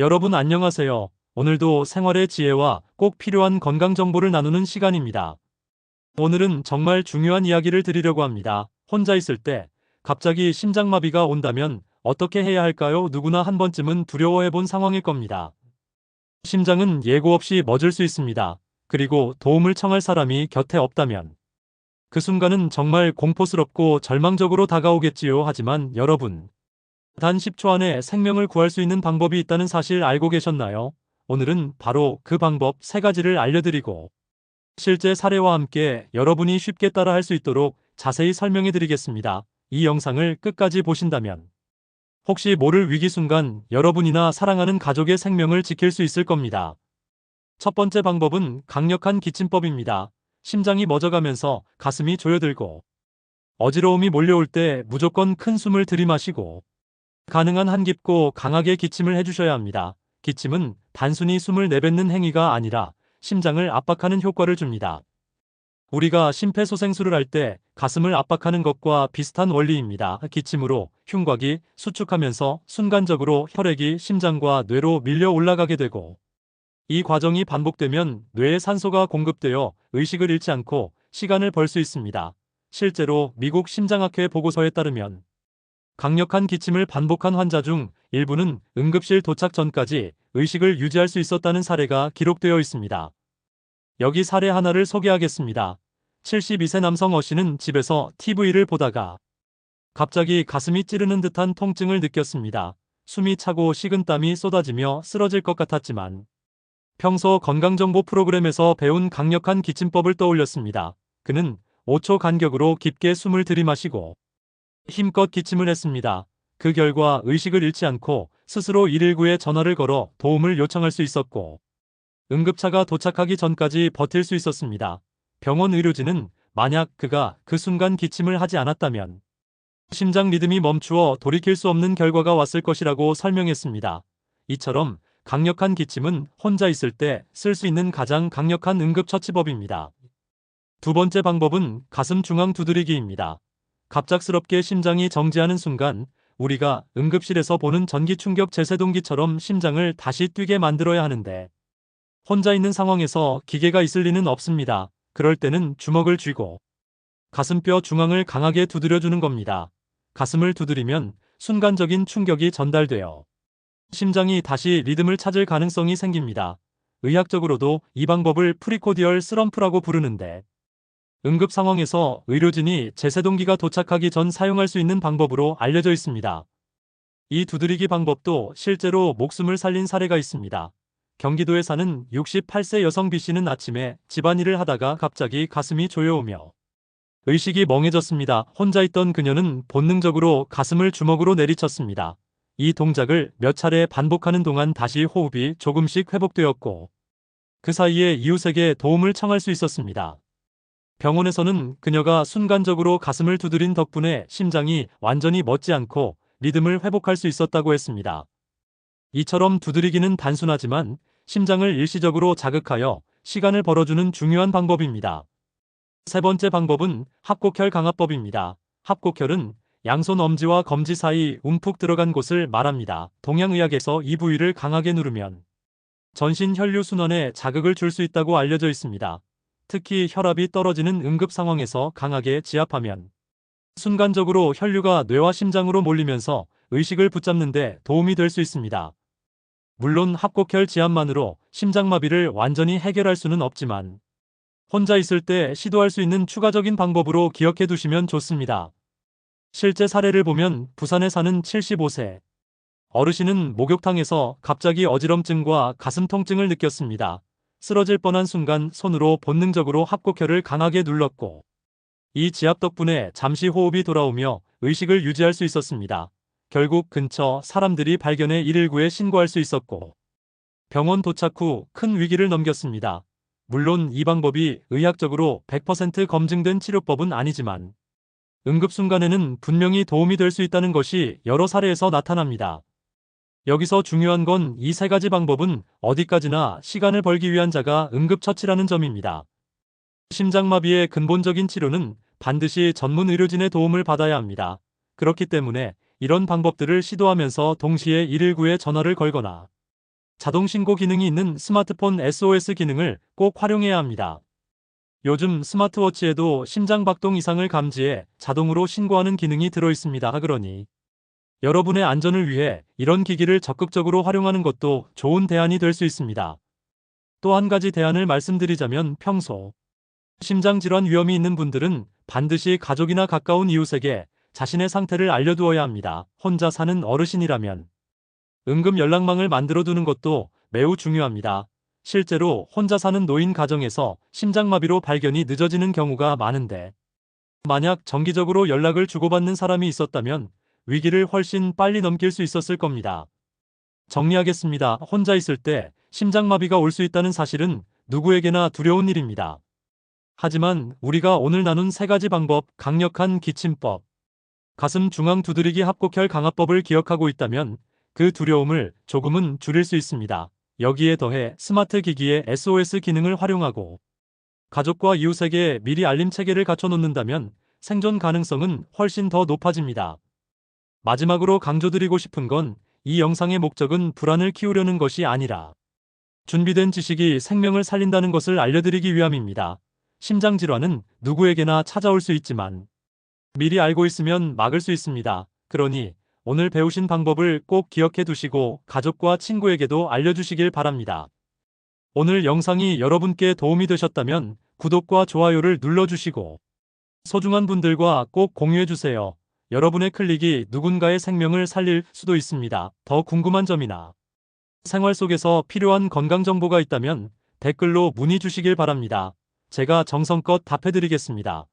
여러분 안녕하세요. 오늘도 생활의 지혜와 꼭 필요한 건강 정보를 나누는 시간입니다. 오늘은 정말 중요한 이야기를 드리려고 합니다. 혼자 있을 때 갑자기 심장마비가 온다면 어떻게 해야 할까요? 누구나 한 번쯤은 두려워해 본 상황일 겁니다. 심장은 예고 없이 멎을 수 있습니다. 그리고 도움을 청할 사람이 곁에 없다면 그 순간은 정말 공포스럽고 절망적으로 다가오겠지요. 하지만 여러분, 단 10초 안에 생명을 구할 수 있는 방법이 있다는 사실 알고 계셨나요? 오늘은 바로 그 방법 세 가지를 알려드리고 실제 사례와 함께 여러분이 쉽게 따라 할 수 있도록 자세히 설명해 드리겠습니다. 이 영상을 끝까지 보신다면 혹시 모를 위기 순간 여러분이나 사랑하는 가족의 생명을 지킬 수 있을 겁니다. 첫 번째 방법은 강력한 기침법입니다. 심장이 멎어가면서 가슴이 조여들고 어지러움이 몰려올 때 무조건 큰 숨을 들이마시고 가능한 한 깊고 강하게 기침을 해주셔야 합니다. 기침은 단순히 숨을 내뱉는 행위가 아니라 심장을 압박하는 효과를 줍니다. 우리가 심폐소생술을 할 때 가슴을 압박하는 것과 비슷한 원리입니다. 기침으로 흉곽이 수축하면서 순간적으로 혈액이 심장과 뇌로 밀려 올라가게 되고 이 과정이 반복되면 뇌에 산소가 공급되어 의식을 잃지 않고 시간을 벌 수 있습니다. 실제로 미국 심장학회 보고서에 따르면 강력한 기침을 반복한 환자 중 일부는 응급실 도착 전까지 의식을 유지할 수 있었다는 사례가 기록되어 있습니다. 여기 사례 하나를 소개하겠습니다. 72세 남성 어 씨는 집에서 TV를 보다가 갑자기 가슴이 찌르는 듯한 통증을 느꼈습니다. 숨이 차고 식은땀이 쏟아지며 쓰러질 것 같았지만 평소 건강정보 프로그램에서 배운 강력한 기침법을 떠올렸습니다. 그는 5초 간격으로 깊게 숨을 들이마시고 힘껏 기침을 했습니다. 그 결과 의식을 잃지 않고 스스로 119에 전화를 걸어 도움을 요청할 수 있었고 응급차가 도착하기 전까지 버틸 수 있었습니다. 병원 의료진은 만약 그가 그 순간 기침을 하지 않았다면 심장 리듬이 멈추어 돌이킬 수 없는 결과가 왔을 것이라고 설명했습니다. 이처럼 강력한 기침은 혼자 있을 때 쓸 수 있는 가장 강력한 응급처치법입니다. 두 번째 방법은 가슴 중앙 두드리기입니다. 갑작스럽게 심장이 정지하는 순간 우리가 응급실에서 보는 전기 충격 제세동기처럼 심장을 다시 뛰게 만들어야 하는데 혼자 있는 상황에서 기계가 있을 리는 없습니다. 그럴 때는 주먹을 쥐고 가슴뼈 중앙을 강하게 두드려주는 겁니다. 가슴을 두드리면 순간적인 충격이 전달되어 심장이 다시 리듬을 찾을 가능성이 생깁니다. 의학적으로도 이 방법을 프리코디얼 스럼프라고 부르는데 응급 상황에서 의료진이 제세동기가 도착하기 전 사용할 수 있는 방법으로 알려져 있습니다. 이 두드리기 방법도 실제로 목숨을 살린 사례가 있습니다. 경기도에 사는 68세 여성 B씨는 아침에 집안일을 하다가 갑자기 가슴이 조여오며 의식이 멍해졌습니다. 혼자 있던 그녀는 본능적으로 가슴을 주먹으로 내리쳤습니다. 이 동작을 몇 차례 반복하는 동안 다시 호흡이 조금씩 회복되었고 그 사이에 이웃에게 도움을 청할 수 있었습니다. 병원에서는 그녀가 순간적으로 가슴을 두드린 덕분에 심장이 완전히 멎지 않고 리듬을 회복할 수 있었다고 했습니다. 이처럼 두드리기는 단순하지만 심장을 일시적으로 자극하여 시간을 벌어주는 중요한 방법입니다. 세 번째 방법은 합곡혈 강화법입니다. 합곡혈은 양손 엄지와 검지 사이 움푹 들어간 곳을 말합니다. 동양의학에서 이 부위를 강하게 누르면 전신 혈류 순환에 자극을 줄 수 있다고 알려져 있습니다. 특히 혈압이 떨어지는 응급 상황에서 강하게 지압하면 순간적으로 혈류가 뇌와 심장으로 몰리면서 의식을 붙잡는 데 도움이 될 수 있습니다. 물론 합곡혈 지압만으로 심장마비를 완전히 해결할 수는 없지만 혼자 있을 때 시도할 수 있는 추가적인 방법으로 기억해 두시면 좋습니다. 실제 사례를 보면 부산에 사는 75세 어르신은 목욕탕에서 갑자기 어지럼증과 가슴 통증을 느꼈습니다. 쓰러질 뻔한 순간 손으로 본능적으로 합곡혈을 강하게 눌렀고 이 지압 덕분에 잠시 호흡이 돌아오며 의식을 유지할 수 있었습니다. 결국 근처 사람들이 발견해 119에 신고할 수 있었고 병원 도착 후 큰 위기를 넘겼습니다. 물론 이 방법이 의학적으로 100% 검증된 치료법은 아니지만 응급 순간에는 분명히 도움이 될 수 있다는 것이 여러 사례에서 나타납니다. 여기서 중요한 건 이 세 가지 방법은 어디까지나 시간을 벌기 위한 자가 응급처치라는 점입니다. 심장마비의 근본적인 치료는 반드시 전문 의료진의 도움을 받아야 합니다. 그렇기 때문에 이런 방법들을 시도하면서 동시에 119에 전화를 걸거나 자동 신고 기능이 있는 스마트폰 SOS 기능을 꼭 활용해야 합니다. 요즘 스마트워치에도 심장 박동 이상을 감지해 자동으로 신고하는 기능이 들어 있습니다. 그러니 여러분의 안전을 위해 이런 기기를 적극적으로 활용하는 것도 좋은 대안이 될 수 있습니다. 또 한 가지 대안을 말씀드리자면 평소 심장질환 위험이 있는 분들은 반드시 가족이나 가까운 이웃에게 자신의 상태를 알려두어야 합니다. 혼자 사는 어르신이라면 응급 연락망을 만들어 두는 것도 매우 중요합니다. 실제로 혼자 사는 노인 가정에서 심장마비로 발견이 늦어지는 경우가 많은데 만약 정기적으로 연락을 주고받는 사람이 있었다면 위기를 훨씬 빨리 넘길 수 있었을 겁니다. 정리하겠습니다. 혼자 있을 때 심장마비가 올 수 있다는 사실은 누구에게나 두려운 일입니다. 하지만 우리가 오늘 나눈 세 가지 방법, 강력한 기침법, 가슴 중앙 두드리기 합곡혈 강화법을 기억하고 있다면 그 두려움을 조금은 줄일 수 있습니다. 여기에 더해 스마트 기기의 SOS 기능을 활용하고 가족과 이웃에게 미리 알림 체계를 갖춰 놓는다면 생존 가능성은 훨씬 더 높아집니다. 마지막으로 강조드리고 싶은 건 이 영상의 목적은 불안을 키우려는 것이 아니라 준비된 지식이 생명을 살린다는 것을 알려드리기 위함입니다. 심장 질환은 누구에게나 찾아올 수 있지만 미리 알고 있으면 막을 수 있습니다. 그러니 오늘 배우신 방법을 꼭 기억해 두시고 가족과 친구에게도 알려주시길 바랍니다. 오늘 영상이 여러분께 도움이 되셨다면 구독과 좋아요를 눌러주시고 소중한 분들과 꼭 공유해주세요. 여러분의 클릭이 누군가의 생명을 살릴 수도 있습니다. 더 궁금한 점이나 생활 속에서 필요한 건강 정보가 있다면 댓글로 문의 주시길 바랍니다. 제가 정성껏 답해드리겠습니다.